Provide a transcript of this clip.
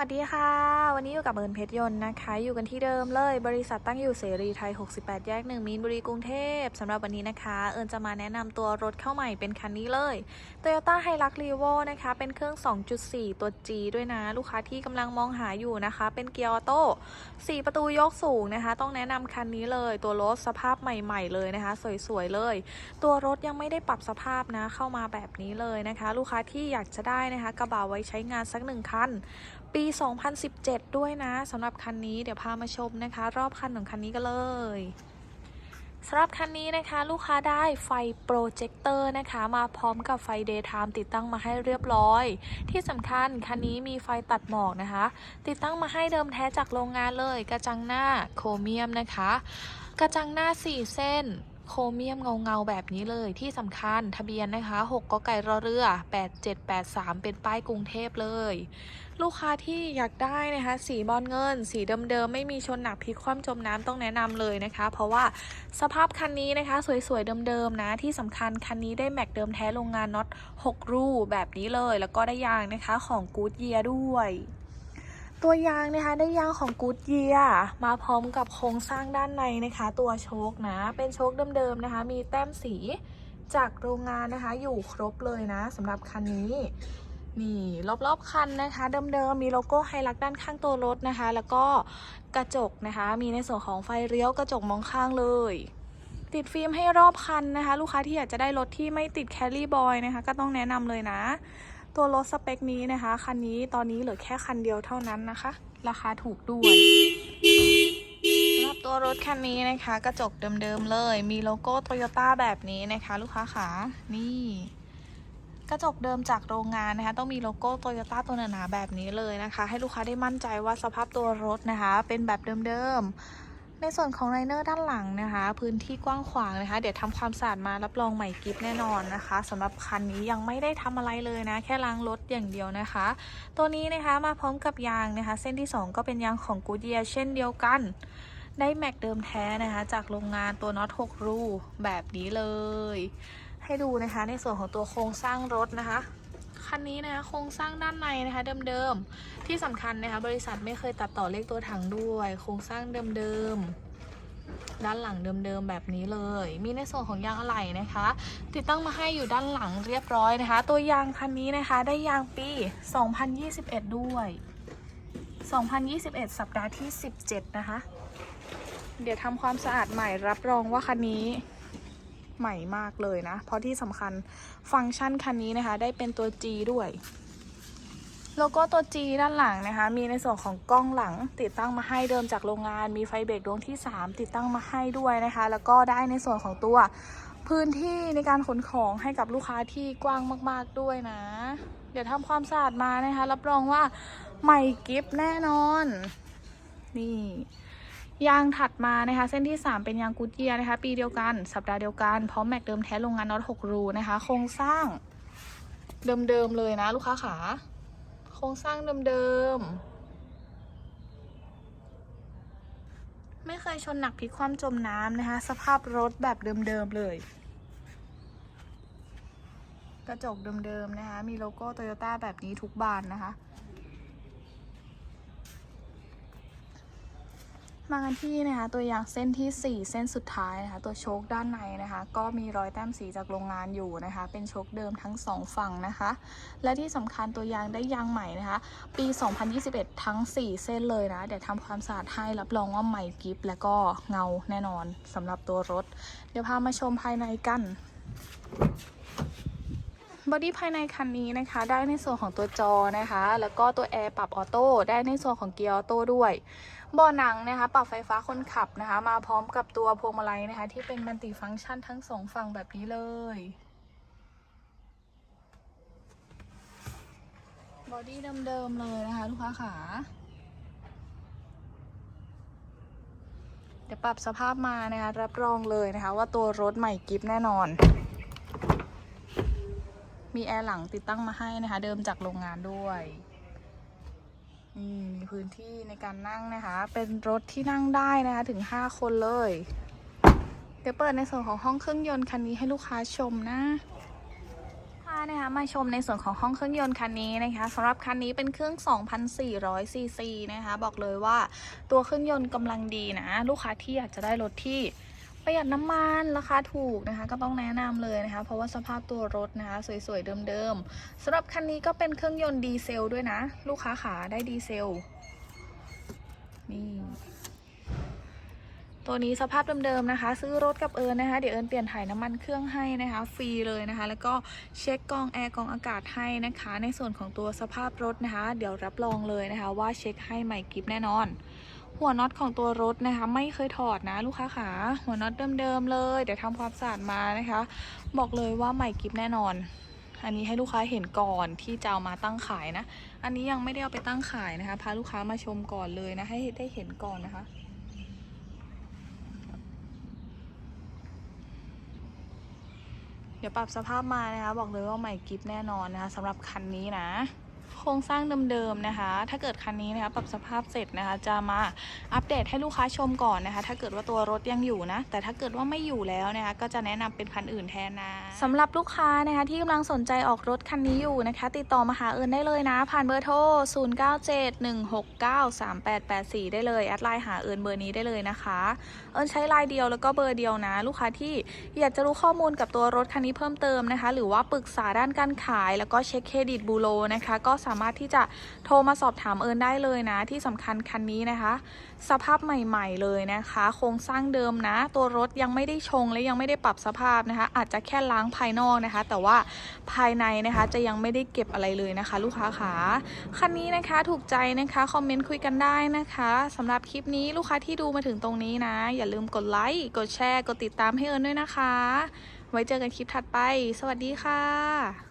สวัสดีค่ะ วันนี้อยู่กับเอิญเพชรยนต์นะคะ อยู่กันที่เดิมเลย บริษัทตั้งอยู่เสรีไทย 68 แยกหนึ่งมีนบุรีกรุงเทพสำหรับวันนี้นะคะ เอิญจะมาแนะนำตัวรถเข้าใหม่เป็นคันนี้เลย Toyota Hilux Revo นะคะ เป็นเครื่อง 2.4 ตัว G ด้วยนะ ลูกค้าที่กำลังมองหาอยู่นะคะ เป็นเกียร์ออโต้4ประตูยกสูงนะคะ ต้องแนะนำคันนี้เลย ตัวรถสภาพใหม่ ๆ เลยนะคะ สวยๆเลย ตัวรถยังไม่ได้ปรับสภาพนะ เข้ามาแบบนี้เลยนะคะ ลูกค้าที่อยากจะได้นะคะกระบะไว้ใช้งานสักหนึ่งคันปี 2017 ด้วยนะสำหรับคันนี้เดี๋ยวพามาชมนะคะ รอบคันของคันนี้กันเลยสำหรับคันนี้นะคะลูกค้าได้ไฟโปรเจคเตอร์นะคะ มาพร้อมกับไฟ Daytime ติดตั้งมาให้เรียบร้อย ที่สำคัญคันนี้มีไฟตัดหมอกนะคะ ติดตั้งมาให้เดิมแท้จากโรงงานเลย กระจังหน้าโครเมียมนะคะ กระจังหน้า 4 เส้น โครเมียมเงาๆแบบนี้เลยที่สำคัญทะเบียนนะคะ6กไก่รอเรือ 8783 เป็นป้ายกรุงเทพเลย ลูกค้าที่อยากได้นะคะ สีบอลเงิน สีเดิมๆ ไม่มีชนหนักพลิกคว่ำจมน้ำต้องแนะนำเลยนะคะ เพราะว่าสภาพคันนี้นะคะ สวยๆ เดิมๆ นะ ที่สำคัญคันนี้ได้แม็กเดิมแท้โรงงานน็อต6รูแบบนี้เลย แล้วก็ได้ยางนะคะของกูดเยียด้วย ตัวยางนะคะได้ยางของกูดเยียมาพร้อมกับโครงสร้างด้านในนะคะ ตัวโชคนะ เป็นโชคเดิมๆนะคะ มีแต้มสีจากโรงงานนะคะ อยู่ครบเลยนะสำหรับคันนี้นี่รอบๆคันนะคะเดิมๆมีโลโก้ไฮลักด้านข้างตัวรถนะคะ แล้วก็กระจกนะคะ มีในส่วนของไฟเลี้ยวกระจกมองข้างเลย ติดฟิล์มให้รอบคันนะคะ ลูกค้าที่อยากจะได้รถที่ไม่ติดแคลรี่บอยนะคะ ก็ต้องแนะนำเลยนะ ตัวรถสเปคนี้นะคะ คันนี้ตอนนี้เหลือแค่คันเดียวเท่านั้นนะคะ ราคาถูกด้วยสำหรับตัวรถคันนี้นะคะ กระจกเดิมๆเลย มีโลโก้โตโยต้าแบบนี้นะคะ ลูกค้าขานี่ กระจกเดิมจากโรงงานนะคะ ต้องมีโลโก้โตโยต้าตัวหนาๆแบบนี้เลยนะคะ ให้ลูกค้าได้มั่นใจว่าสภาพตัวรถนะคะ เป็นแบบเดิมๆ ในส่วนของไลเนอร์ด้านหลังนะคะ พื้นที่กว้างขวางนะคะ เดี๋ยวทำความสะอาดมารับรองใหม่กิฟแน่นอนนะคะสำหรับคันนี้ยังไม่ได้ทำอะไรเลยนะ แค่ล้างรถอย่างเดียวนะคะ ตัวนี้นะคะมาพร้อมกับยางนะคะ เส้นที่ 2 ก็เป็นยางของกูเดียเช่นเดียวกัน ได้แม็กเดิมแท้นะคะ จากโรงงานตัวน็อต6รูแบบนี้เลย ให้ดูนะคะในส่วนของตัวโครงสร้างรถนะคะ คันนี้นะคะโครงสร้างด้านในนะคะเดิมๆ ที่สำคัญนะคะบริษัทไม่เคยตัดต่อเลขตัวถังด้วย โครงสร้างเดิมๆ ด้านหลังเดิมๆแบบนี้เลย มีในส่วนของยางอะไหล่นะคะ ติดตั้งมาให้อยู่ด้านหลังเรียบร้อยนะคะ ตัวยางคันนี้นะคะได้ยางปี 2021 ด้วย 2021 สัปดาห์ที่ 17 นะคะ เดี๋ยวทำความสะอาดใหม่รับรองว่าคันนี้ ใหม่มากเลยนะ เพราะที่สำคัญฟังก์ชันคันนี้นะคะ ได้เป็นตัว G ด้วยโลโก้ตัว G ด้านหลังนะคะ มีในส่วนของกล้องหลังติดตั้งมาให้เดิมจากโรงงาน มีไฟเบรกดวงที่ 3 ติดตั้งมาให้ด้วยนะคะ แล้วก็ได้ในส่วนของตัวพื้นที่ในการขนของให้กับลูกค้าที่กว้างมาก ๆด้วยนะ เดี๋ยวทำความสะอาดมานะคะ รับรองว่าใหม่กิฟแน่นอน นี่ ยางถัดมานะคะ เส้นที่ 3 เป็นยางกูดเยียร์นะคะ ปีเดียวกัน สัปดาห์เดียวกัน พร้อมแม็กเดิมแท้โรงงานน็อต6รูนะคะ โครงสร้างเดิมๆเลยนะ ลูกค้าขา โครงสร้างเดิมๆ ไม่เคยชนหนักพลิกคว่ำจมน้ำนะคะ สภาพรถแบบเดิมๆเลย กระจกเดิมๆนะคะ มีโลโก้โตโยต้าแบบนี้ทุกบานนะคะ มากันที่นะคะตัวยางเส้นที่ 4 เส้นสุดท้ายนะคะตัวโชคด้านในนะคะ ก็มีรอยแต้มสีจากโรงงานอยู่นะคะ เป็นโชคเดิมทั้ง 2 ฝั่งนะคะ และที่สำคัญตัวยางได้ยางใหม่นะคะ ปี 2021 ทั้ง 4 เส้นเลยนะ เดี๋ยวทำความสะอาดให้รับรองว่าใหม่กิฟและก็เงาแน่นอนสำหรับตัวรถ เดี๋ยวพามาชมภายในกันบอดี้ภายในคันนี้นะคะ ได้ในส่วนของตัวจอนะคะ แล้วก็ตัวแอร์ปรับออโต้ได้ในส่วนของเกียร์ออโต้ด้วย บาะหนังนะคะปรับไฟฟ้าคนขับนะคะ มาพร้อมกับตัวพวงมาลัยนะคะ ที่เป็นมัลติฟังก์ชันทั้งสองฝั่งแบบนี้เลยบอดี้เดิมๆเลยนะคะ ลูกค้าขาเดี๋ยวปรับสภาพมานะคะ รับรองเลยนะคะ ว่าตัวรถใหม่กิฟแน่นอน มีแอร์หลังติดตั้งมาให้นะคะ เดิมจากโรงงานด้วย นี่มีพื้นที่ในการนั่งนะคะ เป็นรถที่นั่งได้นะคะถึง 5 คนเลย เดี๋ยวเปิดในส่วนของห้องเครื่องยนต์คันนี้ให้ลูกค้าชมนะานะคะมาชมในส่วนของห้องเครื่องยนต์คันนี้นะคะสำหรับคันนี้เป็นเครื่อง 2,400 ซีซีนะคะ บอกเลยว่าตัวเครื่องยนต์กำลังดีนะ ลูกค้าที่อยากจะได้รถที่ ประหยัดน้ำมันราคาถูกนะคะ ก็ต้องแนะนำเลยนะคะ เพราะว่าสภาพตัวรถนะคะ สวยๆ เดิมๆสำหรับคันนี้ก็เป็นเครื่องยนต์ดีเซลด้วยนะ ลูกค้าขาได้ดีเซล นี่ตัวนี้สภาพเดิมๆนะคะ ซื้อรถกับเอิญนะคะ เดี๋ยวเอิญเปลี่ยนถ่ายน้ำมันเครื่องให้นะคะ ฟรีเลยนะคะ แล้วก็เช็คกองแอร์กองอากาศให้นะคะ ในส่วนของตัวสภาพรถนะคะ เดี๋ยวรับรองเลยนะคะ ว่าเช็คให้ใหม่กิฟแน่นอน หัวน็อตของตัวรถนะคะ ไม่เคยถอดนะลูกค้าขาหัวน็อตเดิมๆเลย เดี๋ยวทำความสะอาดมานะคะ บอกเลยว่าใหม่กิฟแน่นอน อันนี้ให้ลูกค้าเห็นก่อนที่จะเอามาตั้งขายนะ อันนี้ยังไม่ได้เอาไปตั้งขายนะคะ พาลูกค้ามาชมก่อนเลยนะ ให้ได้เห็นก่อนนะคะเดี๋ยวปรับสภาพมานะคะ บอกเลยว่าใหม่กิฟแน่นอนนะคะสำหรับคันนี้นะ โครงสร้างเดิมๆนะคะ ถ้าเกิดคันนี้นะคะปรับสภาพเสร็จนะคะ จะมาอัปเดตให้ลูกค้าชมก่อนนะคะ ถ้าเกิดว่าตัวรถยังอยู่นะ แต่ถ้าเกิดว่าไม่อยู่แล้วนะคะ ก็จะแนะนำเป็นคันอื่นแทนนะสำหรับลูกค้านะคะที่กำลังสนใจออกรถคันนี้อยู่นะคะ ติดต่อมาหาเอิญได้เลยนะ ผ่านเบอร์โทร 0971693884 ได้เลยแอดไลน์หาเอิญเบอร์นี้ได้เลยนะคะ เอิญใช้ไลน์เดียวแล้วก็เบอร์เดียวนะ ลูกค้าที่อยากจะรู้ข้อมูลกับตัวรถคันนี้เพิ่มเติมนะคะ หรือว่าปรึกษาด้านการขาย แล้วก็เช็คเครดิตบูโรนะคะก็สามารถที่จะโทรมาสอบถามเอิญได้เลยนะ ที่สำคัญคันนี้นะคะ สภาพใหม่ ๆ เลยนะคะ โครงสร้างเดิมนะ ตัวรถยังไม่ได้ชงและยังไม่ได้ปรับสภาพนะคะ อาจจะแค่ล้างภายนอกนะคะ แต่ว่าภายในนะคะจะยังไม่ได้เก็บอะไรเลยนะคะ ลูกค้าขาคันนี้นะคะถูกใจนะคะคอมเมนต์คุยกันได้นะคะสำหรับคลิปนี้ลูกค้าที่ดูมาถึงตรงนี้นะ อย่าลืมกดไลค์กดแชร์กดติดตามให้เอิญด้วยนะคะ ไว้เจอกันคลิปถัดไป สวัสดีค่ะ